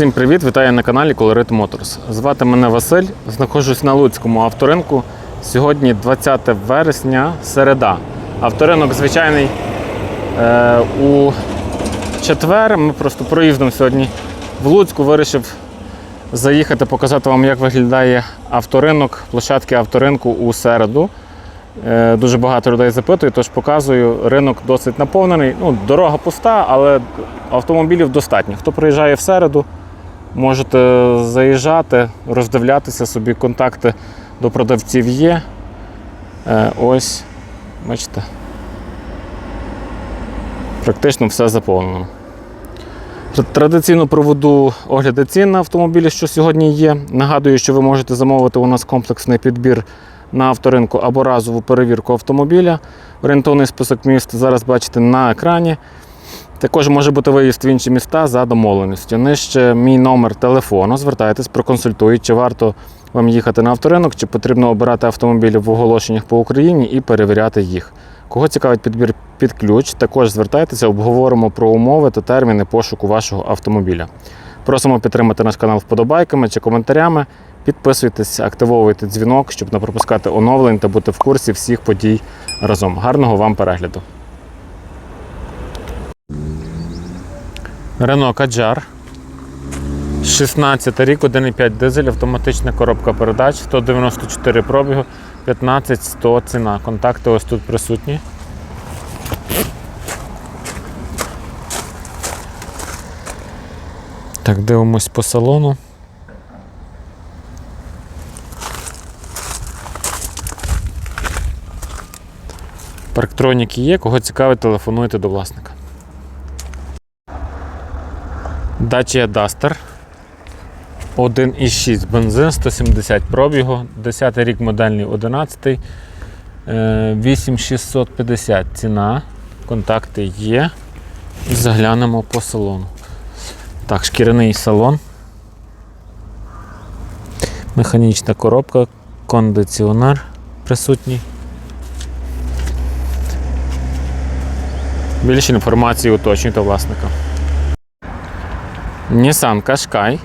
Всім привіт! Вітаю на каналі Colorit Motors. Звати мене Василь, знаходжусь на Луцькому авторинку. Сьогодні 20 вересня, середа. Авторинок звичайний е, у четвер. Ми просто проїздом сьогодні в Луцьку вирішив заїхати, показати вам, як виглядає авторинок, площадки авторинку у середу. Е, Дуже багато людей запитують, тож показую. Ринок досить наповнений. Ну, дорога пуста, але автомобілів достатньо. Хто приїжджає в середу, можете заїжджати, роздивлятися собі, контакти до продавців є. Е, Ось, бачите. Практично все заповнено. Традиційно проведу огляди цін на автомобілі, що сьогодні є. Нагадую, що ви можете замовити у нас комплексний підбір на авторинку або разову перевірку автомобіля. Орієнтовний список міст зараз бачите на екрані. Також може бути виїзд в інші міста за домовленістю. Нижче мій номер телефону. Звертайтесь, проконсультують, чи варто вам їхати на авторинок, чи потрібно обирати автомобілі в оголошеннях по Україні і перевіряти їх. Кого цікавить підбір під ключ, також звертайтеся, обговоримо про умови та терміни пошуку вашого автомобіля. Просимо підтримати наш канал вподобайками чи коментарями. Підписуйтесь, активовуйте дзвінок, щоб не пропускати оновлень та бути в курсі всіх подій разом. Гарного вам перегляду! Renault Kadjar. 16 рік, 1,5 дизель, автоматична коробка передач, 194 пробігу, 15100 ціна. Контакти ось тут присутні. Так, дивимось по салону. Парктроніки є, кого цікавить, телефонуйте до власника. Dacia Duster. 1,6 бензин, 170 пробігу, 10 рік модельний 11, е, 8650 ціна, контакти є. І заглянемо по салону. Так, шкіряний салон. Механічна коробка, кондиціонер присутній. Більше інформації уточнюйте власника. Nissan Qashqai.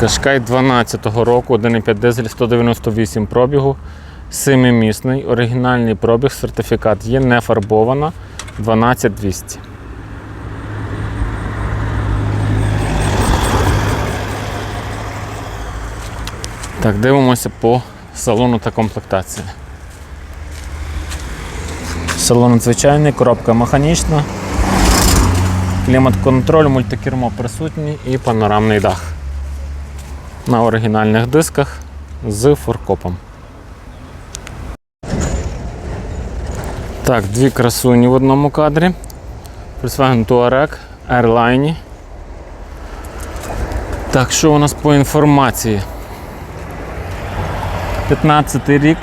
Qashqai 12-го року, 1,5 дизель, 198 пробігу, 7-місний, оригінальний пробіг, сертифікат є, не фарбована, 12200. Так, дивимося по салону та комплектації. Салон звичайний, коробка механічна. Клімат-контроль, мультикермо присутній і панорамний дах. На оригінальних дисках з форкопом. Так, дві красуні в одному кадрі. Volkswagen Touareg, Airline. Так, що у нас по інформації? 15 рік,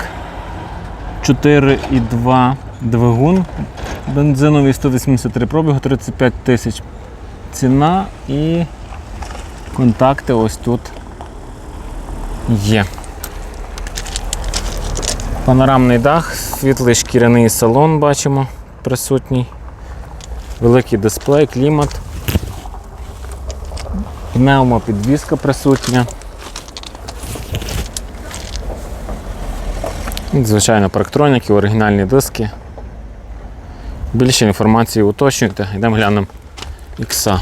4,2 двигун. Бензиновий 183 пробігу, 35 тисяч ціна і контакти ось тут є. Панорамний дах, світлий шкіряний салон бачимо присутній, великий дисплей, клімат, пневмопідвізка присутня. І, Звичайно, парктроніки, оригінальні диски. Більше інформації уточнюйте. Йдемо глянемо X.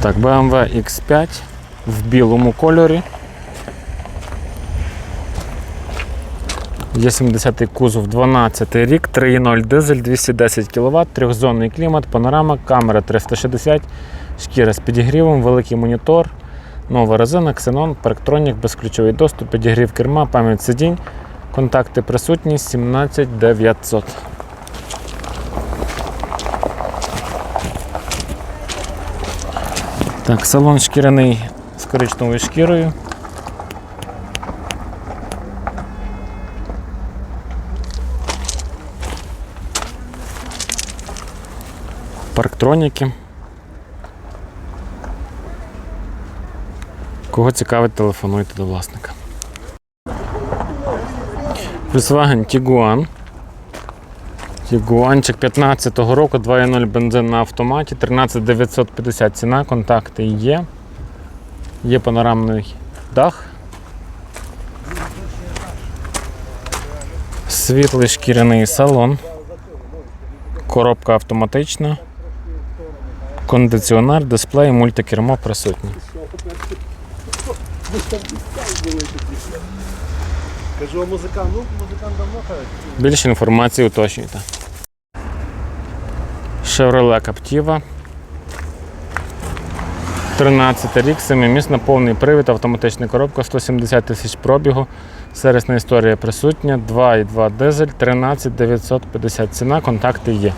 Так, BMW X5 в білому кольорі. Є 70-й кузов 12 рік, 3.0 дизель, 210 кВт, трьохзонний клімат, панорама, камера 360, шкіра з підігрівом, великий монітор, нова резина, ксенон, парктронік, безключовий доступ, підігрів керма, пам'ять сидінь. Контакти присутні 17900. Так, салон шкіряний з коричневою шкірою. Парктроніки. Кого цікавить, телефонуйте до власника. Volkswagen Tiguan Тігуанчик 15-го року, 2.0 бензин на автоматі, 13950 ціна, контакти є. Є панорамний дах. Світлий шкіряний салон. Коробка автоматична. Кондиціонер, дисплей, мультикермо присутні. Кажу, а музикант, ну музикант давно хай. Більше інформації уточнюйте. Chevrolet Captiva. 13 рік, 7-місна, повний привід, автоматична коробка, 170 тисяч пробігу. Сервісна історія присутня, 2,2 дизель, 13 950 ціна, контакти є.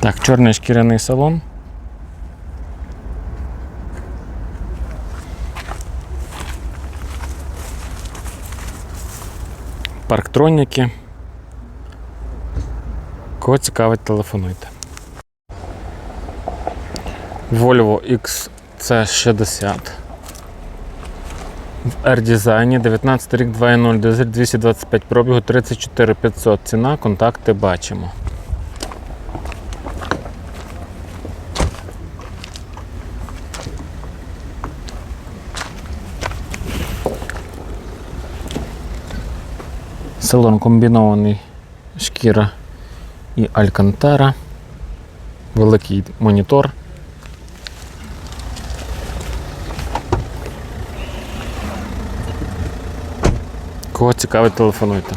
Так, чорний шкіряний салон. Парктроніки. Кого цікавить, телефонуйте. Volvo XC60. В R-дизайні 19 рік 2.0 дизель 225 пробігу 34 500 ціна, контакти бачимо. Салон комбінований шкіра і алькантара. Великий монітор. Кого цікавить, телефонуйте.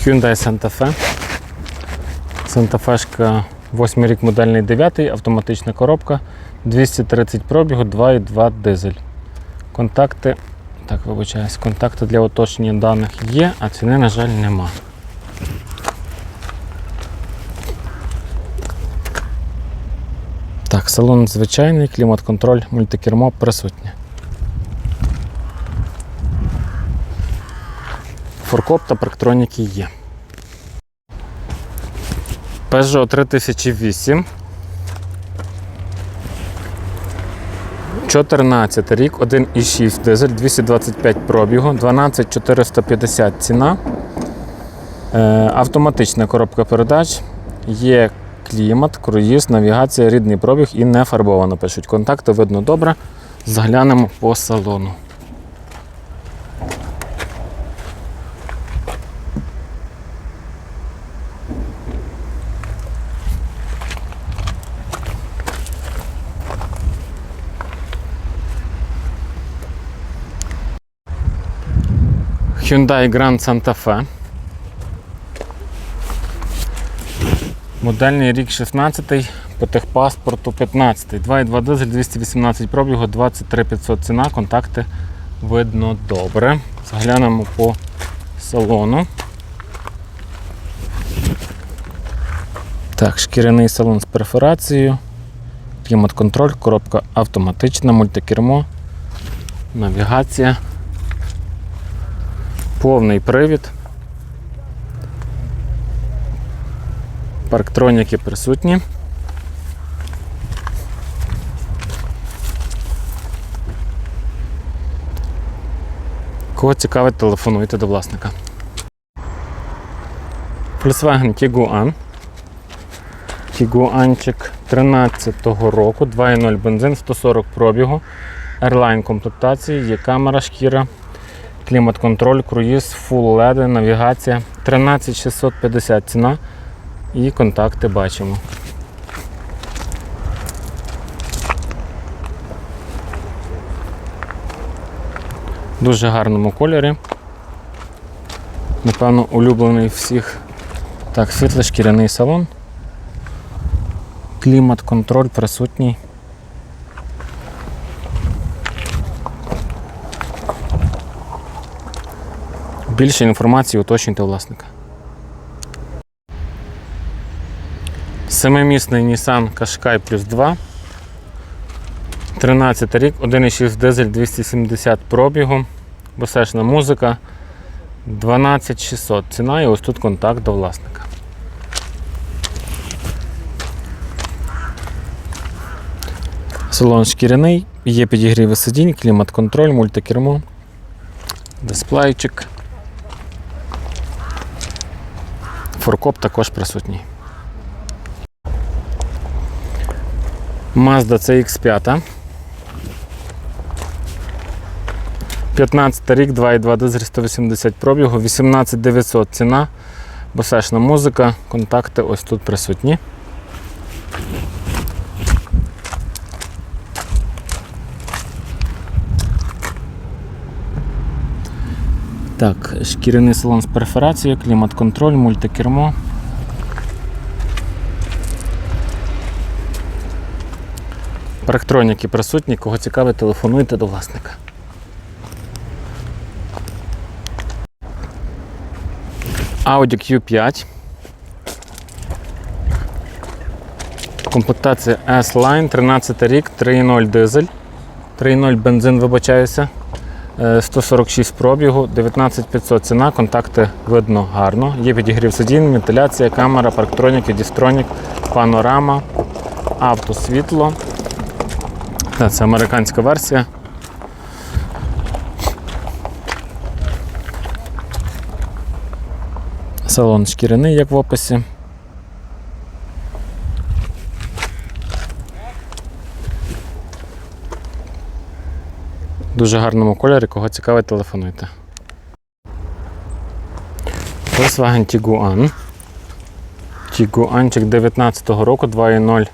Hyundai Santa Fe. Santa Fe 8 рік модельний 9, автоматична коробка, 230 пробігу, 2,2 дизель. Контакти так, вибачаюсь, контакти для уточнення даних є, а ціни, на жаль, нема. Так, салон звичайний, клімат-контроль, мультикермо присутнє. Форкоп та парктроніки є. Peugeot 3008. 14 рік, 1,6 дизель, 225 пробігу, 12450 ціна. Е, автоматична коробка передач. Є клімат, круїз, навігація, рідний пробіг і не фарбовано. Пишуть контакти, видно добре. Заглянемо по салону. Hyundai Grand Santa Fe. Модельний рік 16, по техпаспорту 15. 2,2 дизель, 218 пробігу, 23 500 ціна, контакти видно добре. Заглянемо по салону. Так, шкіряний салон з перфорацією, клімат-контроль, коробка автоматична, мультикермо, навігація. Повний привід. Парктроніки присутні. Кого цікавить, телефонуйте до власника. Volkswagen Tiguan. Тігуанчик 13-го року, 2.0 бензин, 140 пробігу, Airline комплектації, є камера, шкіра, клімат-контроль, круїз, full LED, навігація. 13650 ціна і контакти бачимо. Дуже гарному кольорі. Напевно, улюблений всіх. Так, світлий шкіряний салон. Клімат-контроль присутній. Більше інформації уточнюйте у власника. Семимісний Nissan Qashqai Plus 2. 13 рік, 1,6 дизель 270 пробігу. Босешна музика. 12600 ціна і ось тут контакт до власника. Салон шкіряний, Є підігріви сидінь, клімат-контроль, мультикермо, дисплейчик. Форкоп також присутній. Mazda CX5. 15 рік, 2,2 дизель, 180 пробігу, 18900 ціна, босешна музика, контакти ось тут присутні. Так, шкіряний салон з перфорацією, клімат-контроль, мультикермо. Парктроніки присутні, кого цікавить, телефонуйте до власника. Audi Q5. Комплектація S-Line, 13 рік, 3.0 дизель, 3.0 бензин, вибачаюся. Е, 146 пробігу, 19500 ціна, контакти видно гарно. Є підігрів сидінь, вентиляція, камера, парктроніки, дістронік, панорама, автосвітло. Це американська версія. Салон шкіряний, як в описі. Дуже гарному кольорі, кого цікавить, телефонуйте. Volkswagen Tiguan. Тігуанчик 19-го року 2.0.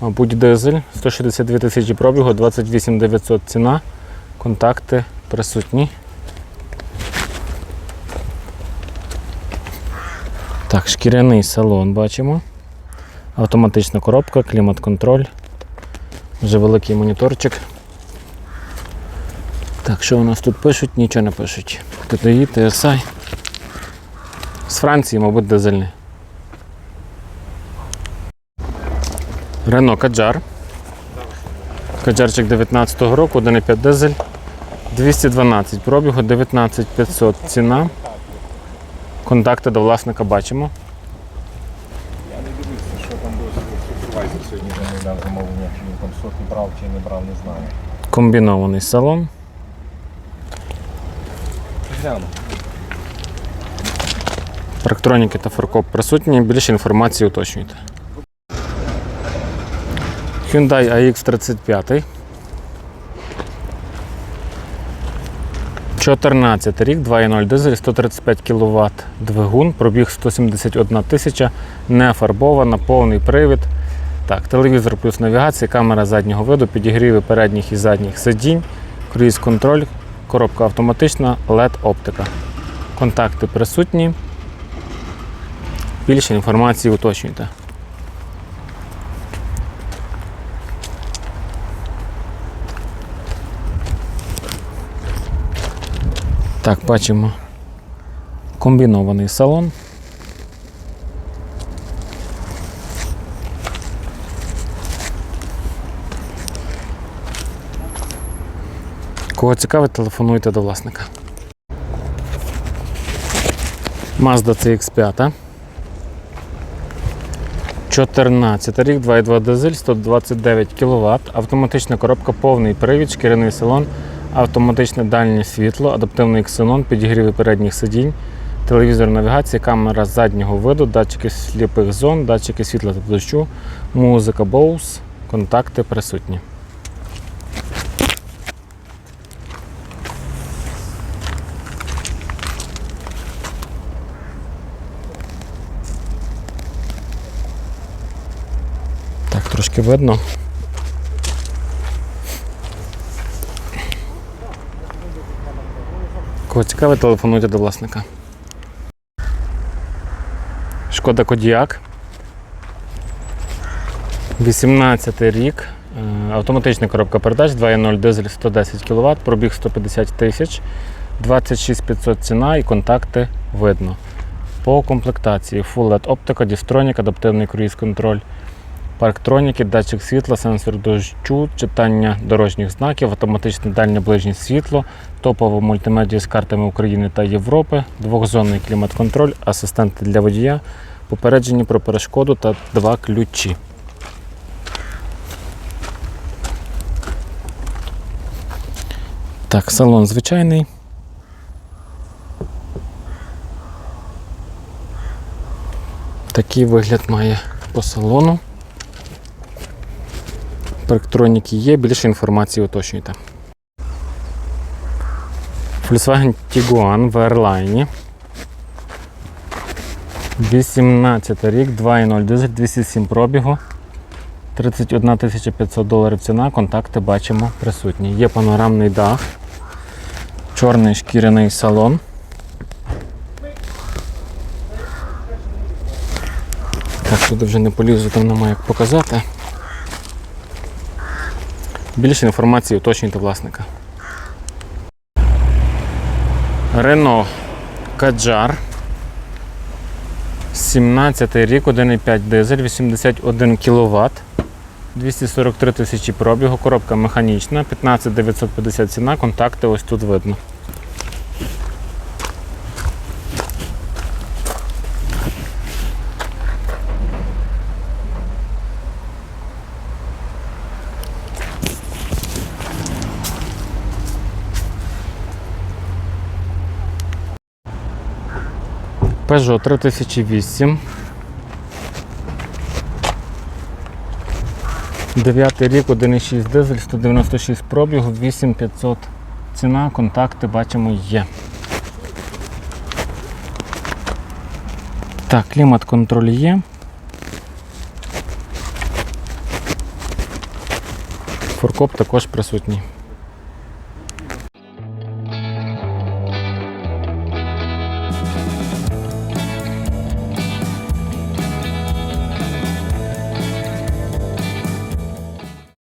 Мабуть, дизель, 162 тисячі пробігу, 28 900 ціна. Контакти присутні. Так, шкіряний салон бачимо. Автоматична коробка, клімат-контроль. Вже великий моніторчик. Так, що у нас тут пишуть? Нічого не пишуть. TTI, TSI. З Франції, мабуть, дизельний. Рено Каджар. Каджарчик 19-го року, 1,5 дизель. 212 пробігу, 19500 ціна. Контакти до власника бачимо. Я не дивився, що там було супервайзер сьогодні замовляв замовлення, чи він там сотні брав, чи не брав, не знаю. Комбінований салон. Гляну. Парктроніки та фаркоп присутні. Більше інформації уточнюйте. Hyundai AX35. 14 рік, 2.0 дизель, 135 кВт двигун, пробіг 171 тисяча, не фарбована, повний привід. Так, телевізор плюс навігація, камера заднього виду, підігріви передніх і задніх сидінь, круїз контроль, коробка автоматична, LED оптика. Контакти присутні. Більше інформації уточнюйте. Так, бачимо комбінований салон. Кого цікавить, телефонуйте до власника. Mazda CX5. 14 рік, 2,2 дизель, 129 кВт, автоматична коробка, повний привід, шкіряний салон, автоматичне дальнє світло, адаптивний ксенон, підігріви передніх сидінь, телевізор навігація, камера заднього виду, датчики сліпих зон, датчики світла та дощу, музика Bose, контакти присутні. Так, трошки видно. Кого цікавить, телефонуйте до власника. Шкода Кодіак. 18 рік. Е, Автоматична коробка передач, 2.0 дизель 110 кВт, пробіг 150 тисяч, 26 500 ціна і контакти видно. По комплектації Full LED оптика, дістронік, адаптивний круїз контроль, парктроніки, датчик світла, сенсор дощу, читання дорожніх знаків, автоматичне дальнє ближнє світло, топова мультимедіа з картами України та Європи, двохзонний клімат-контроль, асистенти для водія, попередження про перешкоду та два ключі. Так, салон звичайний. Такий вигляд має по салону. Парктроніки є, більше інформації уточнюйте. Volkswagen Tiguan в Airline. 18 рік, 2.0 дизель, 207 пробігу. 31 500 доларів ціна, контакти бачимо присутні. Є панорамний дах, чорний шкіряний салон. Так, туди вже не полізу, там немає як показати. Більше інформації уточнюйте власника. Рено Каджар. 17 рік, 1,5 дизель, 81 кВт, 243 тисячі пробігу, коробка механічна, 15 950 ціна, контакти ось тут видно. Peugeot 3008. Дев'ятий рік, 1,6 дизель, 196 пробігу, 8500 ціна, контакти бачимо є. Так, клімат контроль є. Форкоп також присутній.